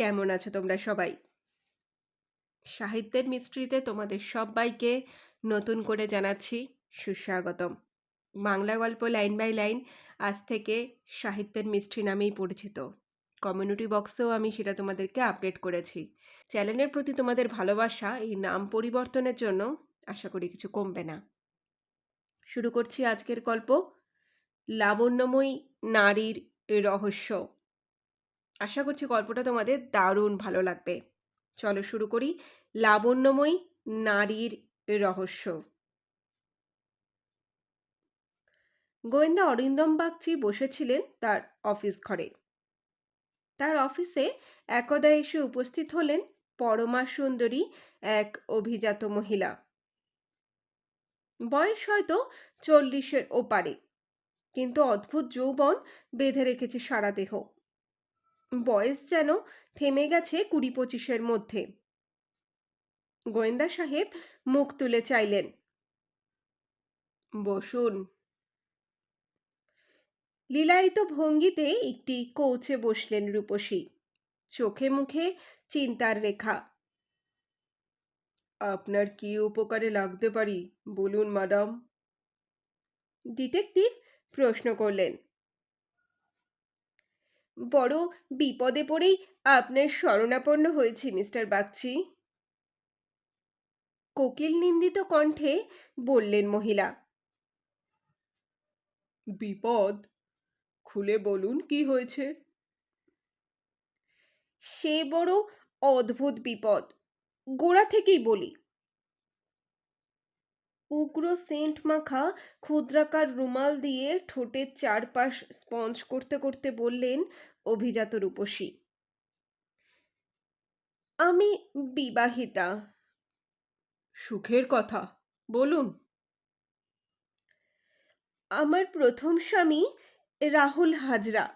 কেমন আছো তোমরা সবাই? সাহিত্যের মিস্ট্রিতে তোমাদের সব্বাইকে নতুন করে জানাচ্ছি সুস্বাগতম। বাংলা গল্প লাইন বাই লাইন আজ থেকে সাহিত্যের মিস্ট্রি নামেই পরিচিত। কমিউনিটি বক্সেও আমি সেটা তোমাদেরকে আপডেট করেছি। চ্যানেলের প্রতি তোমাদের ভালোবাসা, এই নাম পরিবর্তনের জন্য আশা করি কিছু কমবে না। শুরু করছি আজকের গল্প, লাবণ্যময়ী নারীর রহস্য। আশা করছি গল্পটা তোমাদের দারুণ ভালো লাগবে। চলো শুরু করি লাবণ্যময়ী নারীর রহস্য। গোয়েন্দা অরিন্দম বাগচি বসেছিলেন তার অফিস ঘরে। তার অফিসে একদা এসে উপস্থিত হলেন পরমা সুন্দরী, এক অভিজাত মহিলা। বয়স হয়তো চল্লিশের ওপারে কিন্তু অদ্ভুত যৌবন বেঁধে রেখেছে সারা দেহ বয়স যেন থেমে গেছে কুড়ি পঁচিশের মধ্যে। গোয়েন্দা সাহেব মুখ তুলে চাইলেন, বসুন। লীলায়িত ভঙ্গিতে একটি কৌচে বসলেন রূপসী, চোখে মুখে চিন্তার রেখা। আপনার কি উপকারে লাগতে পারি? বলুন, ম্যাডাম। ডিটেকটিভ প্রশ্ন করলেন বড় বিপদে পড়েই আপনার শরণাপন্ন হয়েছি মিস্টার বাগচি। কোকিল নিন্দিত কণ্ঠে বললেন মহিলা বিপদ? খুলে বলুন কি হয়েছে? সে বড় অদ্ভুত বিপদ। গোড়া থেকেই বলি উগ্র সেন্ট মাখা ক্ষুদ্রাকার রুমাল দিয়ে ঠোঁটের চারপাশ স্পঞ্জ করতে করতে বললেন অভিজাত রূপসী। আমি বিবাহিতা। সুখের কথা বলুন। আমার প্রথম স্বামী রাহুল হাজরা।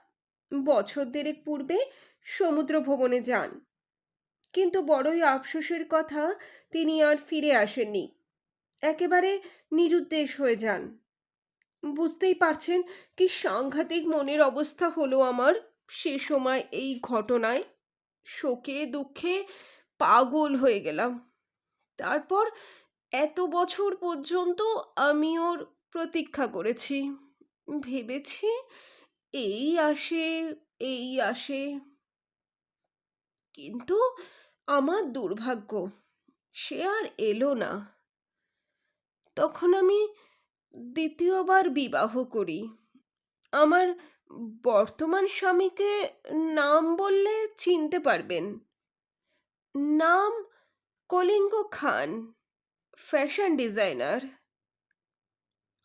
বছর দেড়েক পূর্বে সমুদ্র ভবনে যান। কিন্তু বড়ই আফসোসের কথা তিনি আর ফিরে আসেননি। একেবারে নিরুদ্দেশ হয়ে যান। বুঝতেই পারছেন কি সাংঘাতিক মনের অবস্থা হলো আমার সে সময় এই ঘটনায়। শোকে দুঃখে পাগল হয়ে গেলাম। তারপর এত বছর পর্যন্ত আমি ওর প্রতীক্ষা করেছি। ভেবেছি এই আসে এই আসে। কিন্তু আমার দুর্ভাগ্য, সে আর এলো না। তখন আমি দ্বিতীয়বার বিবাহ করি। আমার বর্তমান স্বামীকে নাম বললে চিনতে পারবেন। নাম Kalinga Khan, fashion designer.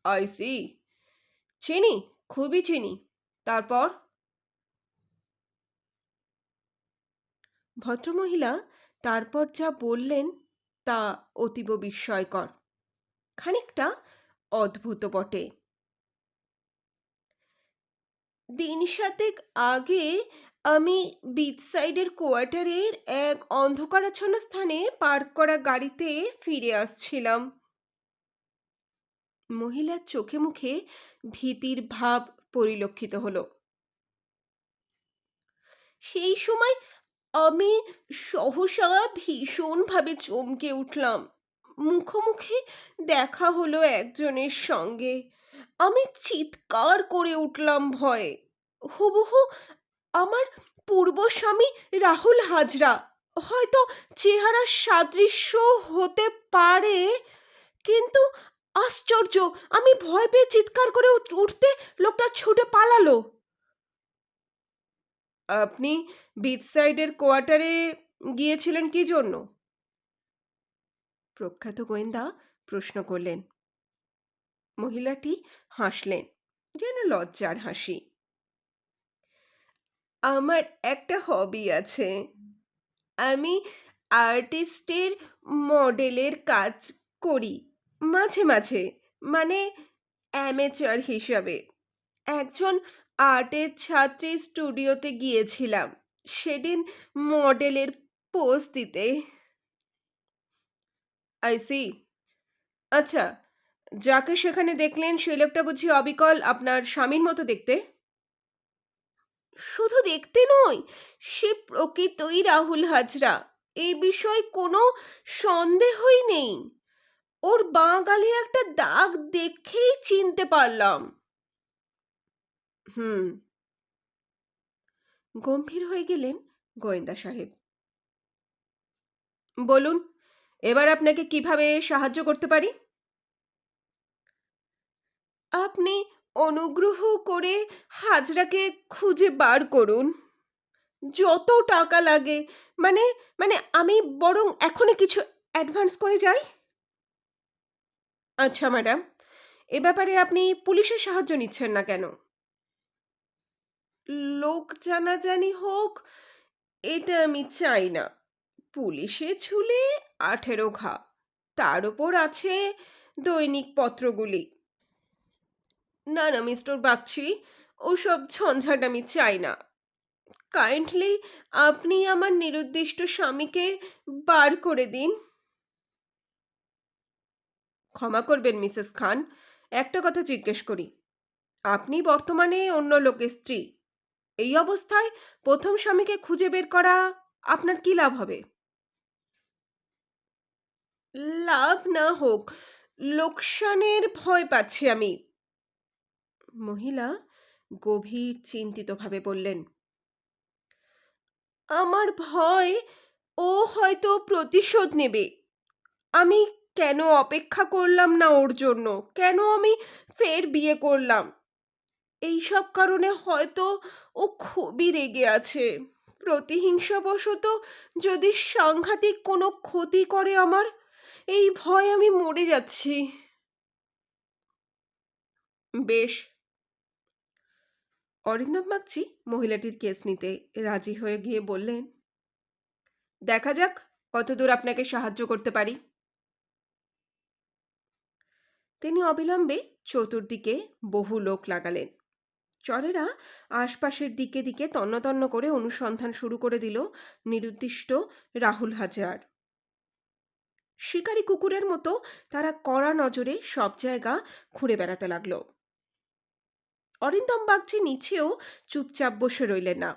I see, চিনি, খুবই চিনি। তারপর? ভদ্রমহিলা, তারপর যা বললেন তা অতীব বিস্ময়কর। খানিকটা অদ্ভুত বটে। দিন সাতেক আগে আমি বিচ সাইডের কোয়ার্টারের এক অন্ধকারাচ্ছন্ন স্থানে পার্ক করা গাড়িতে ফিরে আসছিলাম। মহিলার চোখে মুখে ভীতির ভাব পরিলক্ষিত হলো। সেই সময় আমি সহসা ভীষণভাবে চমকে উঠলাম। মুখোমুখি দেখা হলো একজনের সঙ্গে। আমি চিৎকার করে উঠলাম ভয়ে। হুবহু আমার পূর্ব স্বামী রাহুল হাজরা। হয়তো চেহারার সাদৃশ্য হতে পারে, কিন্তু আশ্চর্য, আমি ভয় পেয়ে চিৎকার করে উঠতে লোকটা ছুটে পালালো। আপনি বিচ সাইডের কোয়ার্টারে গিয়েছিলেন কি জন্য? প্রখ্যাত গোয়েন্দা প্রশ্ন করলেন। মহিলাটি হাসলেন, যেন লজ্জার হাসি। আমার একটা হবি আছে। আমি আর্টিস্টের মডেলের কাজ করি, মাঝে মাঝে মানে অ্যামেচার হিসাবে। একজন আর্টের ছাত্রী স্টুডিওতে গিয়েছিলাম, সেদিন মডেলের পোজ দিতে। আই সি আচ্ছা যাকে সেখানে দেখলেন সেই লোকটা বুঝি অবিকল আপনার স্বামীর মতো দেখতে? শুধু দেখতে নয় সে প্রকৃতই রাহুল হাজরা। এই বিষয়ে কোনো সন্দেহই নেই। ওর বাঁ গালে একটা দাগ দেখেই চিনতে পারলাম। হুম। গম্ভীর হয়ে গেলেন গোয়েন্দা সাহেব। বলুন। এবার আপনাকে কীভাবে সাহায্য করতে পারি? আপনি অনুগ্রহ করে হাজরাকে খুঁজে বার করুন। যত টাকা লাগে মানে মানে আমি বরং এখনই কিছু অ্যাডভান্স করে যাই। আচ্ছা ম্যাডাম, এ ব্যাপারে আপনি পুলিশের সাহায্য নিচ্ছেন না কেন? লোক জানাজানি হোক, এটা আমি চাই না। পুলিশে ছুলে আঠেরো ঘা। তার ওপর আছে দৈনিক পত্রগুলি। না না, মিস্টার বাগচি, ওসব ঝঞ্ঝাট আমি চাই না। কাইন্ডলি আপনি আমার নিরুদ্দিষ্ট স্বামীকে বার করে দিন। ক্ষমা করবেন, মিসেস খান। একটা কথা জিজ্ঞেস করি। আপনি বর্তমানে অন্য লোকের স্ত্রী। এই অবস্থায় প্রথম স্বামীকে খুঁজে বের করা আপনার কি লাভ হবে? লাভ না হোক, লোকসানের ভয় পাচ্ছি আমি। মহিলা গভীর চিন্তিতভাবে বললেন, আমার ভয়, ও হয়তো প্রতিশোধ নেবে। আমি কেন অপেক্ষা করলাম না ওর জন্য? কেন আমি ফের বিয়ে করলাম? এই সব কারণে হয়তো ও খুবই রেগে আছে। প্রতিহিংসাবশত যদি সাংঘাতিক কোনো ক্ষতি করে আমার এই ভয় আমি মরে যাচ্ছি। বেশ। অরিন্দম বাগচি মহিলাটির কেস নিতে রাজি হয়ে গিয়ে বললেন, দেখা যাক, কতদূর আপনাকে সাহায্য করতে পারি। তিনি অবিলম্বে চতুর্দিকে বহু লোক লাগালেন। চরেরা আশপাশের দিকে দিকে তন্ন তন্ন করে অনুসন্ধান শুরু করে দিল নিরুদ্দিষ্ট রাহুল হাজার। শিকারী কুকুরের মতো তারা কড়া নজরে সব জায়গা ঘুরে বেড়াতে লাগল। অরিন্দম বাগচি নিচেও চুপচাপ বসে রইলেন না।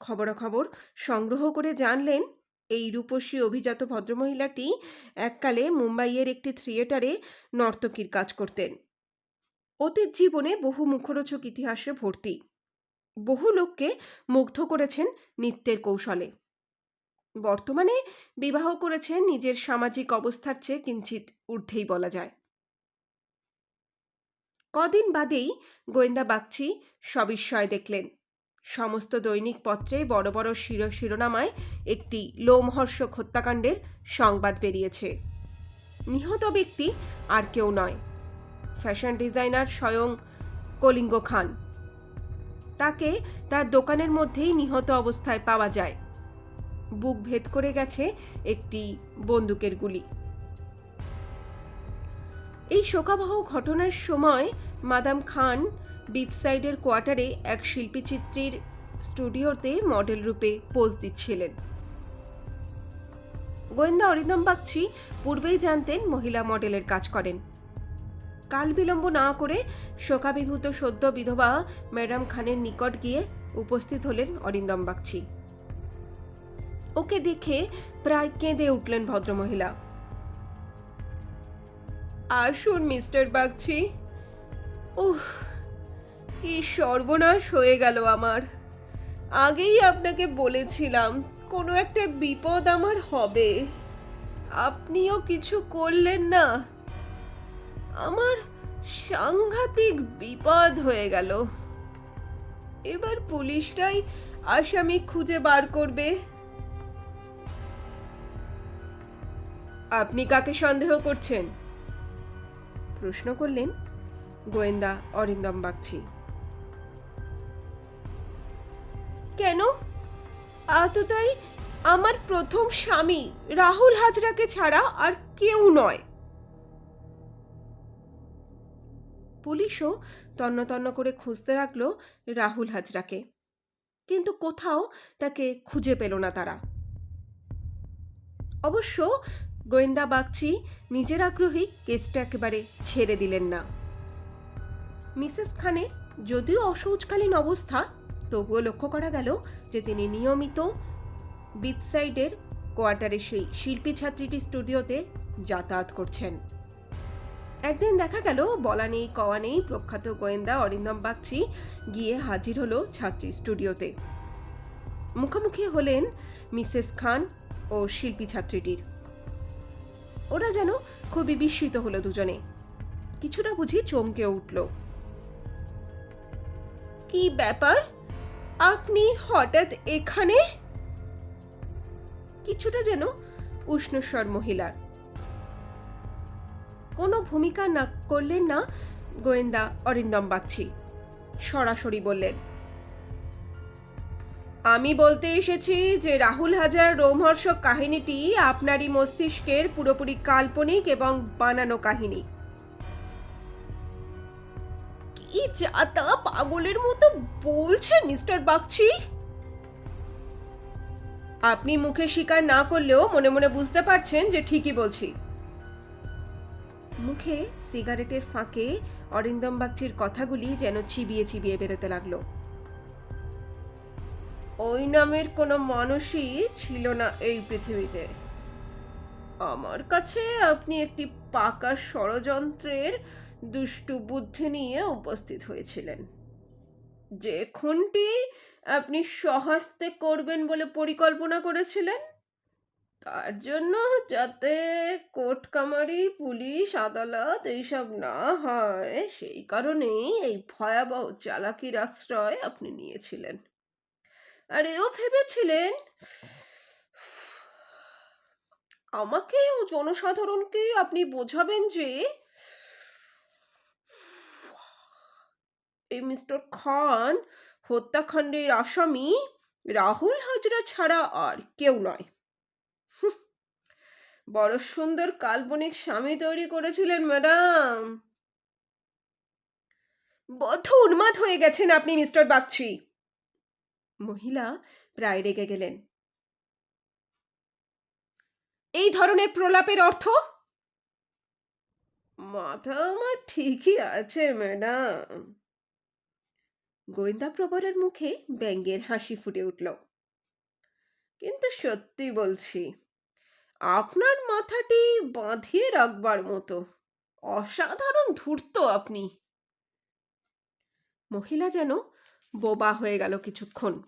খবরাখবর সংগ্রহ করে জানলেন, এই রূপসী অভিজাত ভদ্রমহিলাটি এককালে মুম্বাইয়ের একটি থিয়েটারে নর্তকীর কাজ করতেন। অতীত জীবনে বহু মুখরোচক ইতিহাসে ভর্তি। বহু লোককে মুগ্ধ করেছেন নৃত্যের কৌশলে। বর্তমানে বিবাহ করেছেন নিজের সামাজিক অবস্থার চেয়ে কিঞ্চিত ঊর্ধ্বেই বলা যায়। কদিন বাদেই গোয়েন্দা বাগচি সবিস্ময় দেখলেন। সমস্ত দৈনিক পত্রে বড় বড় শিরো শিরোনামায় একটি লোমহর্ষক হত্যাকাণ্ডের সংবাদ বেরিয়েছে। নিহত ব্যক্তি আর কেউ নয়। ফ্যাশন ডিজাইনার স্বয়ং কলিঙ্গ খান। তাকে তার দোকানের মধ্যেই নিহত অবস্থায় পাওয়া যায়। বুক ভেদ করে গেছে একটি বন্দুকের গুলি। এই শোকাবহ ঘটনার সময় মাদাম খান বিচসাইডের কোয়ার্টারে এক শিল্পীচিত্রীর স্টুডিওতে মডেল রূপে পোজ দিচ্ছিলেন। গোয়েন্দা অরিন্দম বাগচি পূর্বেই জানতেন মহিলা মডেলের কাজ করেন। কাল বিলম্ব না করে শোকাভিভূত সদ্য বিধবা ম্যাডাম খানের নিকট গিয়ে উপস্থিত হলেন অরিন্দম বাগচি। ওকে দেখে প্রায় কেঁদে উঠলেন ভদ্রমহিলা। আসুন, মিস্টার বাগচি। উহ কি সর্বনাশ হয়ে গেল আমার। আগেই আপনাকে বলেছিলাম, কোনো একটা বিপদ আমার হবে। আপনিও কিছু করলেন না। আমার সাংঘাতিক বিপদ হয়ে গেল। এবার পুলিশরাই আসামি খুঁজে বার করবে। আপনি কাকে সন্দেহ করছেন? প্রশ্ন করলেন গোয়েন্দা অরিন্দম বাগচি। কেন? আততাই আমার প্রথম স্বামী রাহুল হাজরাকে ছাড়া আর কেউ নয়। পুলিশও তন্ন তন্ন করে খুঁজতে লাগল রাহুল হাজরাকে। কিন্তু কোথাও তাকে খুঁজে পেল না তারা। অবশ্য গোয়েন্দা বাগচি নিজের আগ্রহী কেসটা একেবারে ছেড়ে দিলেন না। মিসেস খানের যদিও অসৌচকালীন অবস্থা, তবুও লক্ষ্য করা গেল যে তিনি নিয়মিত বিটসাইডের কোয়ার্টারে সেই শিল্পী ছাত্রীটির স্টুডিওতে যাতায়াত করছেন। একদিন দেখা গেল, বলা নেই, কওয়া নেই, প্রখ্যাত গোয়েন্দা অরিন্দম বাগচি গিয়ে হাজির হলো ছাত্রী স্টুডিওতে। মুখোমুখি হলেন মিসেস খান ও শিল্পী ছাত্রীটির। ওরা যেন খুবই বিস্মিত হলো দুজনে। কিছুটা বুঝি চমকে উঠল। কি ব্যাপার? আপনি হঠাৎ এখানে? কিছুটা যেন উষ্ণস্বর মহিলার। কোনো ভূমিকা না করলেন না গোয়েন্দা অরিন্দম বাগচি? সরাসরি বললেন। আমি বলতে এসেছি যে রাহুল হাজার রোমহর্ষক কাহিনীটি আপনারই মস্তিষ্কের পুরোপুরি কাল্পনিক এবং বানানো কাহিনী। কি যা তা পাগলের মতো বলছেন মিস্টার বাগচি? আপনি মুখে স্বীকার না করলেও মনে মনে বুঝতে পারছেন যে ঠিকই বলছি। মুখে সিগারেটের ফাঁকে অরিন্দম বাগচির কথাগুলি যেন চিবিয়ে চিবিয়ে বেরোতে লাগল। ওই নামের কোনো মানুষই ছিল না এই পৃথিবীতে। আমার কাছে আপনি একটি পাকা ষড়যন্ত্রের দুষ্টু বুদ্ধি নিয়ে উপস্থিত হয়েছিলেন। যে খুনটি আপনি সহস্তে করবেন বলে পরিকল্পনা করেছিলেন, তার জন্য যাতে কোর্ট কামারি পুলিশ, আদালত এইসব না হয়, সেই কারণেই এই ভয়াবহ চালাকির আশ্রয় আপনি নিয়েছিলেন। আর এও ভেবেছিলেন? আমাকে ও জনসাধারণকে আপনি বোঝাবেন যে এই মিস্টার খান হত্যাকাণ্ডের আসামি রাহুল হাজরা ছাড়া আর কেউ নয়। বড় সুন্দর কাল্পনিক স্বামী তৈরি করেছিলেন, ম্যাডাম। বদ্ধ উন্মাদ হয়ে গেছেন আপনি, মিস্টার বাগচি। মহিলা প্রায় রেগে গেলেন। এই ধরনের প্রলাপের অর্থ? মাথা আমার ঠিকই আছে, ম্যাডাম। গোয়েন্দা প্রবরের মুখে ব্যঙ্গের হাসি ফুটে উঠল। কিন্তু সত্যি বলছি, আপনার মাথাটি বাঁধিয়ে রাখবার মতো অসাধারণ ধূর্ত আপনি। মহিলা যেন বোবা হয়ে গেল কিছুক্ষণ।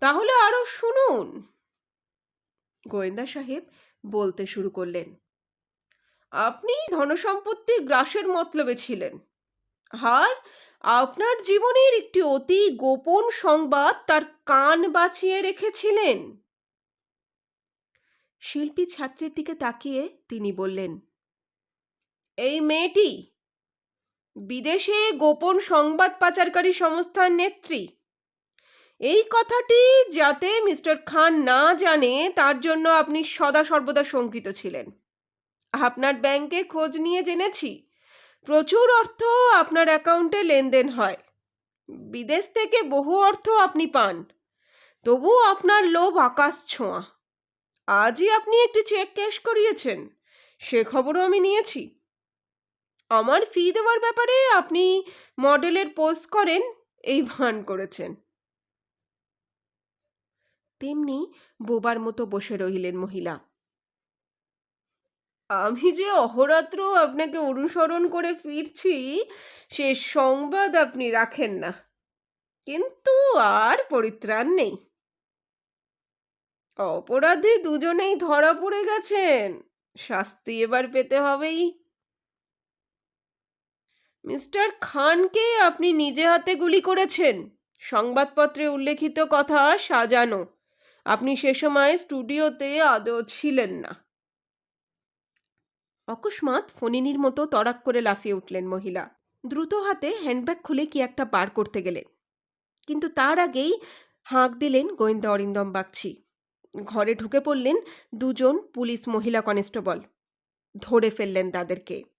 তাহলে আরও শুনুন। গোয়েন্দা সাহেব বলতে শুরু করলেন, আপনি ধনসম্পত্তি গ্রাসের মতলবে ছিলেন। আর আপনার জীবনের একটি অতি গোপন সংবাদ তার কান বাঁচিয়ে রেখেছিলেন। শিল্পী ছাত্রীর দিকে তাকিয়ে তিনি বললেন, এই মেয়েটি বিদেশে গোপন সংবাদ পাচারকারী সংস্থার নেত্রী। এই কথাটি যাতে মিস্টার খান না জানে, তার জন্য আপনি সদা সর্বদা শঙ্কিত ছিলেন। আপনার ব্যাংকে খোঁজ নিয়ে জেনেছি। প্রচুর অর্থ আপনার অ্যাকাউন্টে লেনদেন হয়। বিদেশ থেকে বহু অর্থ আপনি পান। তবু আপনার লোভ আকাশ ছোঁয়া। আজই আপনি একটি চেক ক্যাশ করিয়েছেন। সে খবরও আমি নিয়েছি। আমার ফি দেওয়ার ব্যাপারে আপনি মডেলের পোস্ট করেন, এই ভান করেছেন। তেমনি বোবার মতো বসে রহিলেন মহিলা। আমি যে অহরাত্র আপনাকে অনুসরণ করে ফিরছি, সে সংবাদ আপনি রাখেন না। কিন্তু আর পরিত্রাণ নেই। অপরাধী দুজনেই ধরা পড়ে গেছেন। শাস্তি এবার পেতে হবেই। মিস্টার খানকে আপনি নিজে হাতে গুলি করেছেন। সংবাদপত্রে উল্লেখিত কথা সাজানো। আপনি সে সময় স্টুডিওতে আদৌ ছিলেন না। অকস্মাৎ ফণিনীর মতো তড়াক করে লাফিয়ে উঠলেন মহিলা। দ্রুত হাতে হ্যান্ডব্যাগ খুলে কি একটা পার করতে গেলেন। কিন্তু তার আগেই হাঁক দিলেন গোয়েন্দা অরিন্দম বাগচি। ঘরে ঢুকে পড়লেন দুজন পুলিশ মহিলা কনস্টেবল। ধরে ফেললেন তাদেরকে।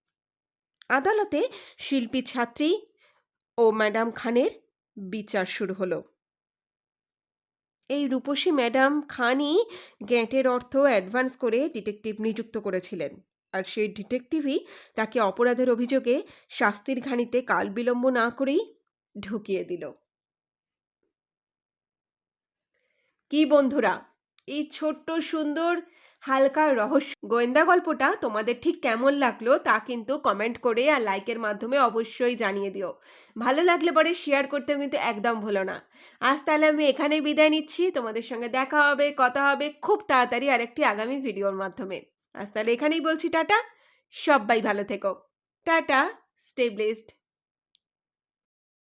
আদালতে শিল্পী ছাত্রী ও ম্যাডাম খানের বিচার শুরু হলো। এই রূপসী ম্যাডাম খানই গ্যাঁটের অর্থ অ্যাডভান্স করে ডিটেকটিভ নিযুক্ত করেছিলেন। আর সেই ডিটেকটিভই তাকে অপরাধের অভিযোগে শাস্তির ঘানিতে কাল বিলম্ব না করেই ঢুকিয়ে দিল। কি বন্ধুরা এই ছোট্ট, সুন্দর, হালকা রহস্য। গোয়েন্দা গল্পটা তোমাদের ঠিক কেমন লাগল তা কিন্তু কমেন্ট করে আর লাইকের মাধ্যমে অবশ্যই জানিয়ে দিও। ভালো লাগলে পরে শেয়ার করতেও কিন্তু একদম ভুলো না। আজ তাহলে আমি এখানেই বিদায় নিচ্ছি। তোমাদের সঙ্গে দেখা হবে, কথা হবে খুব তাড়াতাড়ি আরেকটি আগামী ভিডিওর মাধ্যমে। আজ তাহলে এখানেই বলছি টাটা। সবাই ভালো থেকো। Tata stay blessed